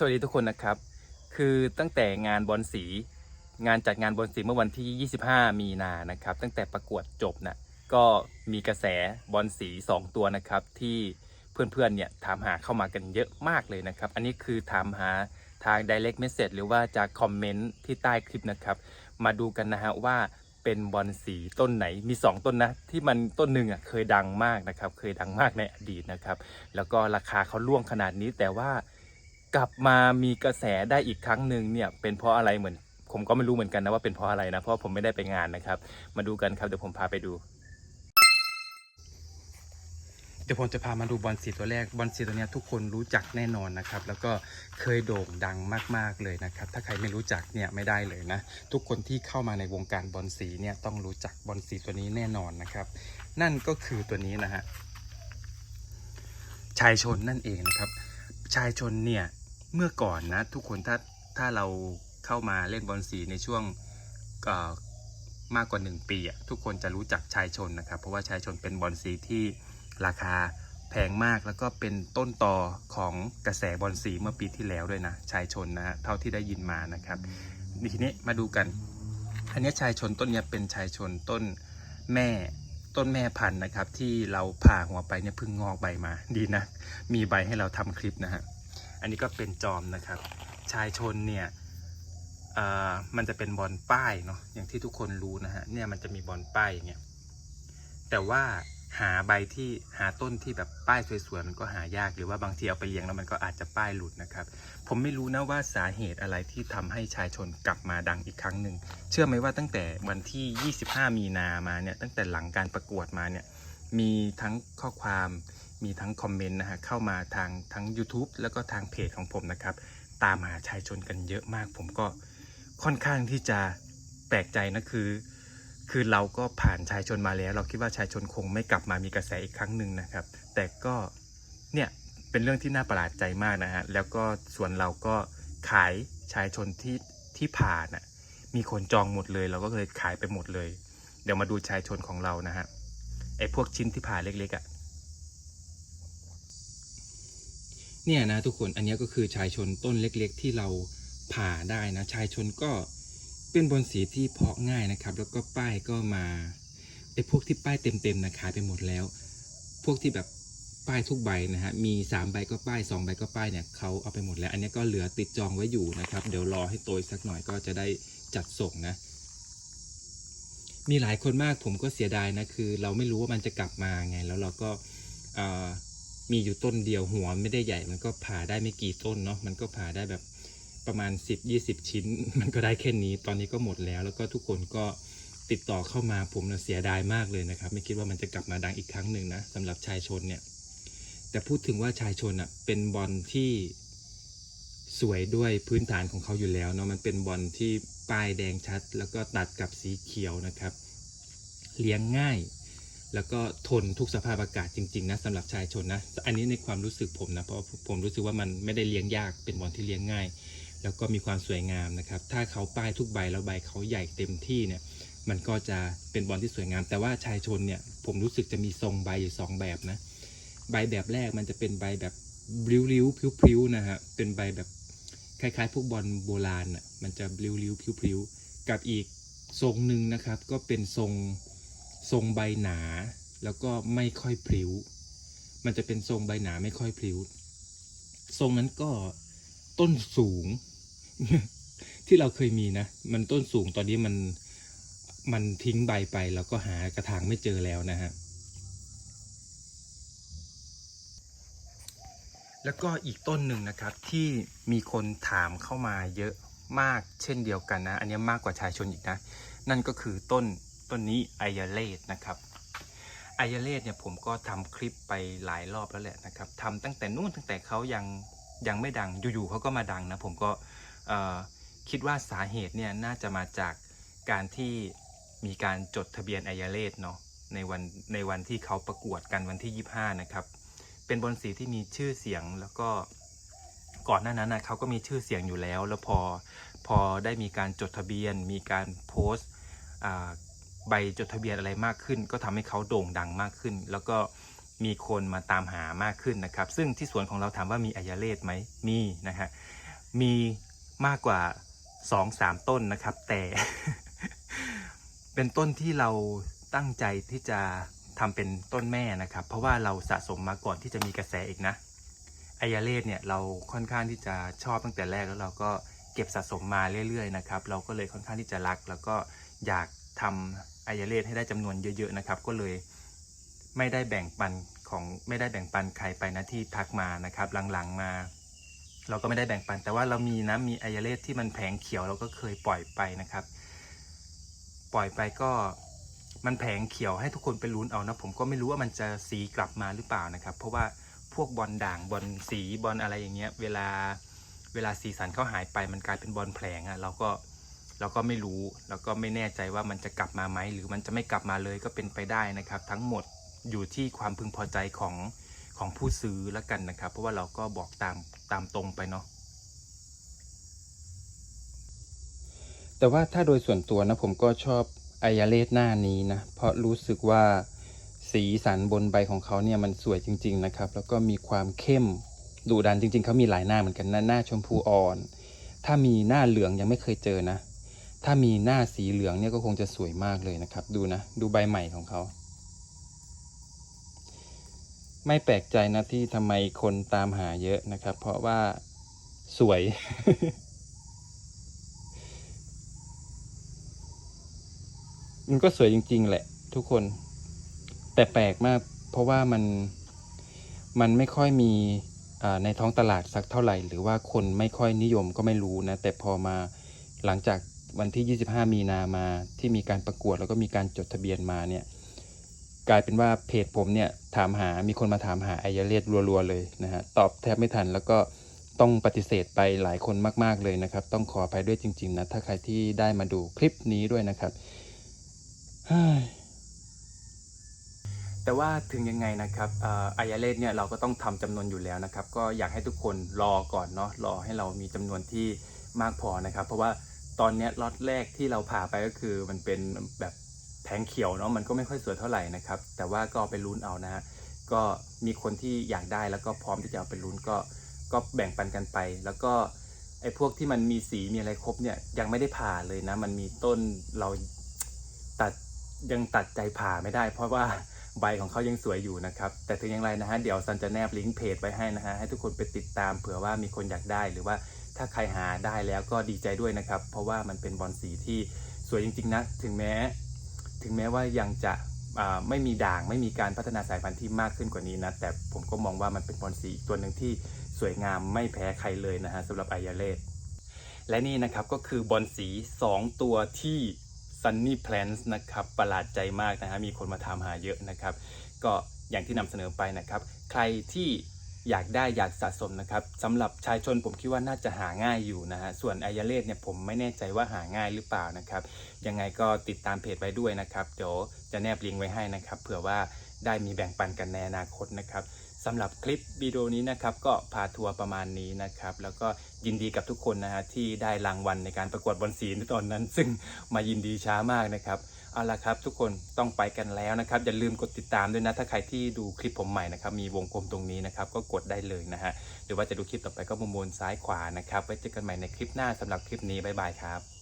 สวัสดีทุกคนนะครับ คือตั้งแต่งานบอลสี งานจัดงานบอลสีเมื่อวันที่ 25 มีนานะครับ ตั้งแต่ประกวดจบนะก็มีกระแสบอลสี 2 ตัวนะครับ ที่เพื่อนๆเนี่ยถามหาเข้ามากันเยอะมากเลยนะครับ อันนี้คือถามหาทาง direct message หรือว่าจากคอมเมนต์ที่ใต้คลิปนะครับ มาดูกันนะฮะว่าเป็นบอลสีต้นไหนมี 2 ต้นนะ ที่มันต้นหนึ่งอะเคยดังมากนะครับ เคยดังมากในอดีตนะครับ แล้วก็ราคาเขาล่วงขนาดนี้แต่ว่า กลับมามีกระแสได้อีกครั้งหนึ่งเนี่ยเป็นเพราะอะไรเหมือน ผมก็ไม่รู้เหมือนกันนะว่าเป็นเพราะอะไรนะเพราะผมไม่ได้ไปงานนะครับ มาดูกันครับเดี๋ยวผมพาไปดู เดี๋ยวผมจะพามาดูบอลสีตัวแรกบอลสีตัวเนี้ยทุกคนรู้จักแน่นอนนะครับ แล้วก็เคยโด่งดังมากๆเลยนะครับ ถ้าใครไม่รู้จักเนี่ยไม่ได้เลยนะ ทุกคนที่เข้ามาในวงการบอลสีเนี่ยต้องรู้จักบอลสีตัวนี้แน่นอนนะครับ นั่นก็คือตัวนี้นะฮะชายชนนั่นเองนะครับชายชนเนี่ย เมื่อก่อนนะทุกคนถ้าถ้าเราเข้ามาเล่นบอลสีในช่วงมากกว่า 1 ปีอะทุกคนจะรู้จักชายชนนะครับ เพราะว่าชายชนเป็นบอลสีที่ราคาแพงมากแล้วก็เป็นต้นต่อของกระแสบอลสีเมื่อปีที่แล้วด้วยนะชายชนนะเท่าที่ได้ยินมานะครับทีนี้มาดูกัน อันนี้ชายชนต้นนี้เป็นชายชนต้นแม่ต้นแม่พันธุ์นะครับ ที่เราผ่าหัวไปเนี่ยเพิ่งงอกใบมาดีนะ มีใบให้เราทำคลิปนะฮะ อันนี้ก็เป็นจอมนะครับ ชายชนเนี่ยมันจะเป็นบอลป้ายเนาะอย่างที่ทุกคนรู้นะฮะเนี่ยมันจะมีบอลป้ายอย่างเงี้ยแต่ว่าหาใบที่หาต้นที่แบบป้ายสวยๆมันก็หายากหรือว่าบางทีเอาไปเลี้ยงแล้วมันก็อาจจะป้ายหลุดนะครับ ผมไม่รู้นะว่าสาเหตุอะไรที่ทำให้ชายชนกลับมาดังอีกครั้งหนึ่งเชื่อไหมว่าตั้งแต่วันที่ 25 มีนามาเนี่ยตั้งแต่หลังการประกวดมาเนี่ยมีทั้งข้อความ มีทั้งคอมเมนต์นะฮะเข้ามาทางทั้ง YouTube แล้วก็ทางเพจของผมนะครับ ตามหาชายชนกันเยอะมาก ผมก็ค่อนข้างที่จะแปลกใจนะคือ คือเราก็ผ่านชายชนมาแล้ว เราคิดว่าชายชนคงไม่กลับมามีกระแสอีกครั้งหนึ่งนะครับ แต่ก็เนี่ยเป็นเรื่องที่น่าประหลาดใจมากนะฮะแล้วก็ส่วนเราก็ขายชายชนที่ที่ผ่านอะมีคนจองหมดเลย เราก็เลยขายไปหมดเลย เดี๋ยวมาดูชายชนของเรานะฮะไอ้พวกชิ้นที่ผ่าเล็กๆอะ เนี่ยนะทุกคนอันนี้ก็คือชายชนต้นเล็กๆ ที่เราผ่าได้นะ ชายชนก็เป็นบอลสีที่เพาะง่ายนะครับ แล้วก็ป้ายก็มาไอ้พวกที่ป้ายเต็มๆนะขายไปหมดแล้ว พวกที่แบบป้ายทุกใบนะฮะมี3ใบก็ป้าย2ใบก็ป้ายเนี่ยเขาเอาไปหมดแล้ว อันนี้ก็เหลือติดจองไว้อยู่นะครับ เดี๋ยวรอให้โตสักหน่อยก็จะได้จัดส่งนะ มีหลายคนมากผมก็เสียดายนะคือ เราไม่รู้ว่ามันจะกลับมาไง แล้วเราก็อ่อ มีอยู่ต้นเดียวหัวไม่ได้ใหญ่มันก็ผ่าได้ไม่กี่ต้นเนาะมันก็ผ่าได้แบบประมาณ 10 20 ชิ้น มันก็ได้แค่นี้ ตอนนี้ก็หมดแล้ว แล้วก็ทุกคนก็ติดต่อเข้ามาผมนะเสียดายมากเลยนะครับ ไม่คิดว่ามันจะกลับมาดังอีกครั้งหนึ่งนะสำหรับชายชนเนี่ย แต่พูดถึงว่าชายชนอะเป็นบอลที่สวยด้วยพื้นฐานของเขาอยู่แล้วเนาะมันเป็นบอลที่ป้ายแดงชัด แล้วก็ตัดกับสีเขียวนะครับ เลี้ยงง่าย แล้วก็ทนทุกสภาพอากาศจริงๆนะสำหรับชายชนนะอันนี้ในความรู้สึกผมนะเพราะผมรู้สึกว่ามันไม่ได้เลี้ยงยากเป็นบอลที่เลี้ยงง่าย แล้วก็มีความสวยงามนะครับ ถ้าเขาป้ายทุกใบแล้วใบเขาใหญ่เต็มที่เนี่ยมันก็จะเป็นบอลที่สวยงาม แต่ว่าชายชนเนี่ยผมรู้สึกจะมีทรงใบอยู่สองแบบนะใบแบบแรกมันจะเป็นใบแบบริ้วๆพริ้วๆนะฮะเป็นใบแบบคล้ายๆพวกบอลโบราณอะมันจะริ้วๆพริ้วๆกับอีกทรงหนึ่งนะครับก็เป็นทรง ทรงใบหนา แล้วก็ไม่ค่อยพลิ้ว มันจะเป็นทรงใบหนาไม่ค่อยพลิ้ว ทรงนั้นก็ต้นสูง ที่เราเคยมีนะ มันต้นสูงตอนนี้มันมันทิ้งใบไปแล้วก็หากระถางไม่เจอแล้วนะฮะ แล้วก็อีกต้นหนึ่งนะครับที่มีคนถามเข้ามาเยอะมากเช่นเดียวกันนะ อันนี้มากกว่าชายชนอีกนะ นั่นก็คือต้น ต้นนี้ไอยาเลสนะครับไอยาเลสเนี่ยผมก็ทำคลิปไปหลายรอบแล้วแหละนะครับทำตั้งแต่นู่นตั้งแต่เขายังยังไม่ดังอยู่ๆเขาก็มาดังนะผมก็คิดว่าสาเหตุเนี่ยน่าจะมาจากการที่มีการจดทะเบียนไอยาเลสเนาะในวันในวันที่เขาประกวดกันวันที่ 25 นะครับ เป็นบอลสีที่มีชื่อเสียงแล้วก็ก่อนหน้านั้นนะเขาก็มีชื่อเสียงอยู่แล้ว แล้วพอพอได้มีการจดทะเบียน มีการโพสต์ ใบจดทะเบียนอะไรมากขึ้น ก็ทำให้เขาโด่งดังมากขึ้น แล้วก็มีคนมาตามหามากขึ้นนะครับ ซึ่งที่สวนของเราถามว่ามีอายาเลศไหมมีนะฮะมีมากกว่าสองสามต้นนะครับ แต่เป็นต้นที่เราตั้งใจที่จะทำเป็นต้นแม่นะครับ เพราะว่าเราสะสมมาก่อนที่จะมีกระแสอีกนะไอยาเลสเนี่ยเราค่อนข้างที่จะชอบตั้งแต่แรกแล้วเราก็เก็บสะสมมาเรื่อยๆนะครับ เราก็เลยค่อนข้างที่จะรัก แล้วก็อยากทำ ไอยาเลสให้ได้จำนวนเยอะๆนะครับ ก็เลยไม่ได้แบ่งปันของไม่ได้แบ่งปันใครไปนะที่ทักมานะครับหลังๆมา เราก็ไม่ได้แบ่งปัน แต่ว่าเรามีนะมีไอยาเลสที่มันแผงเขียวเราก็เคยปล่อยไปนะครับ ปล่อยไปก็มันแผงเขียวให้ทุกคนไปลุ้นเอานะผมก็ไม่รู้ว่ามันจะสีกลับมาหรือเปล่านะครับ เพราะว่าพวกบอลด่างบอลสีบอลอะไรอย่างเงี้ย เวลาเวลาสีสันเขาหายไปมันกลายเป็นบอลแผลงอะ่ะเราก็ เราก็ไม่รู้แล้วก็ไม่แน่ใจว่ามันจะกลับมาไหมหรือมันจะไม่กลับมาเลยก็เป็นไปได้นะครับ ทั้งหมดอยู่ที่ความพึงพอใจของของผู้ซื้อแล้วกันนะครับ เพราะว่าเราก็บอกตามตามตรงไปเนาะแต่ว่าถ้าโดยส่วนตัวนะผมก็ชอบไอยาเลสหน้านี้นะ เพราะรู้สึกว่าสีสันบนใบของเขาเนี่ยมันสวยจริง ๆ นะครับ แล้วก็มีความเข้มดุดันจริง ๆเขามีหลายหน้าเหมือนกันนะหน้าชมพูอ่อน ถ้ามีหน้าเหลืองยังไม่เคยเจอนะ ถ้ามีหน้าสีเหลืองเนี่ยก็คงจะสวยมากเลยนะครับ ดูนะ ดูใบใหม่ของเขา ไม่แปลกใจนะที่ทำไมคนตามหาเยอะนะครับ เพราะว่าสวย มันก็สวยจริง ๆ แหละ ทุกคน แต่แปลกมาก เพราะว่ามันมันไม่ค่อยมีในท้องตลาดสักเท่าไหร่ หรือว่าคนไม่ค่อยนิยมก็ไม่รู้นะ แต่พอมาหลังจาก วันที่ 25 มีนามาที่มีการประกวดแล้วก็มีการจดทะเบียนมาเนี่ยกลายเป็นว่าเพจผมเนี่ยถามหามีคนมาถามหาไอยาเลสรัวๆเลยนะฮะตอบแทบไม่ทันแล้วก็ต้องปฏิเสธไปหลายคนมาก ๆเลยนะครับ ต้องขออภัยด้วยจริง ๆ นะ ถ้าใครที่ได้มาดูคลิปนี้ด้วยนะครับ แต่ว่าถึงยังไงนะครับเอ่ออายาเลสเนี่ยเราก็ต้องทำจำนวนอยู่แล้วนะครับ ก็อยากให้ทุกคนรอก่อนเนาะรอให้เรามีจำนวนที่มากพอนะครับ เพราะว่า ตอนนี้ล็อตแรกที่เราผ่าไปก็คือมันเป็นแบบแผงเขียวเนาะมันก็ไม่ค่อยสวยเท่าไหร่นะครับ แต่ว่าก็ไปลุ้นเอานะฮะก็มีคนที่อยากได้แล้วก็พร้อมที่จะเอาไปลุ้นก็ก็แบ่งปันกันไป แล้วก็ไอ้พวกที่มันมีสีมีอะไรครบเนี่ยยังไม่ได้ผ่าเลยนะ มันมีต้นเราตัดยังตัดใจผ่าไม่ได้ เพราะว่า ใบของเขายังสวยอยู่นะครับ แต่ถึงอย่างไรนะฮะเดี๋ยวซันจะแนบลิงก์เพจไว้ให้นะฮะให้ทุกคนไปติดตามเผื่อว่ามีคนอยากได้หรือว่าถ้าใครหาได้แล้วก็ดีใจด้วยนะครับ เพราะว่ามันเป็นบอลสีที่สวยจริงๆนะถึงแม้ ถึงแม้ว่ายังจะไม่มีด่างไม่มีการพัฒนาสายพันธุ์ที่มากขึ้นกว่านี้นะแต่ผมก็มองว่ามันเป็นบอลสีตัวหนึ่งที่สวยงามไม่แพ้ใครเลยนะฮะสำหรับไอยาเลสและนี่นะครับก็คือบอลสี 2 ตัวที่ Sunny Plants นะครับประหลาดใจมากนะฮะมีคนมาถามหาเยอะนะครับ ก็อย่างที่นำเสนอไปนะครับ ใครที่อยากได้อยากสะสมนะครับสำหรับชายชนผมคิดว่าน่าจะหาง่ายอยู่นะฮะส่วนอายาเลสเนี่ยผมไม่แน่ใจว่าหาง่ายหรือเปล่านะครับ ยังไงก็ติดตามเพจไว้ด้วยนะครับ เดี๋ยวจะแนบลิงก์ไว้ให้นะครับ เผื่อว่าได้มีแบ่งปันกันในอนาคตนะครับ สำหรับคลิปวิดีโอนี้นะครับก็พาทัวร์ประมาณนี้นะครับ แล้วก็ยินดีกับทุกคนนะฮะที่ได้รางวัลในการประกวดบอลสีในตอนนั้น ซึ่งมายินดีช้ามากนะครับเอาละครับ ทุกคนต้องไปกันแล้วนะครับอย่าลืมกดติดตามด้วยนะถ้าใครที่ดูคลิปผมใหม่นะครับมีวงกลมตรงนี้นะครับก็กดได้เลยนะฮะหรือว่าจะดูคลิปต่อไปก็มุมบนซ้ายขวานะครับไว้เจอกันใหม่ในคลิปหน้าสำหรับคลิปนี้บ๊ายบายครับ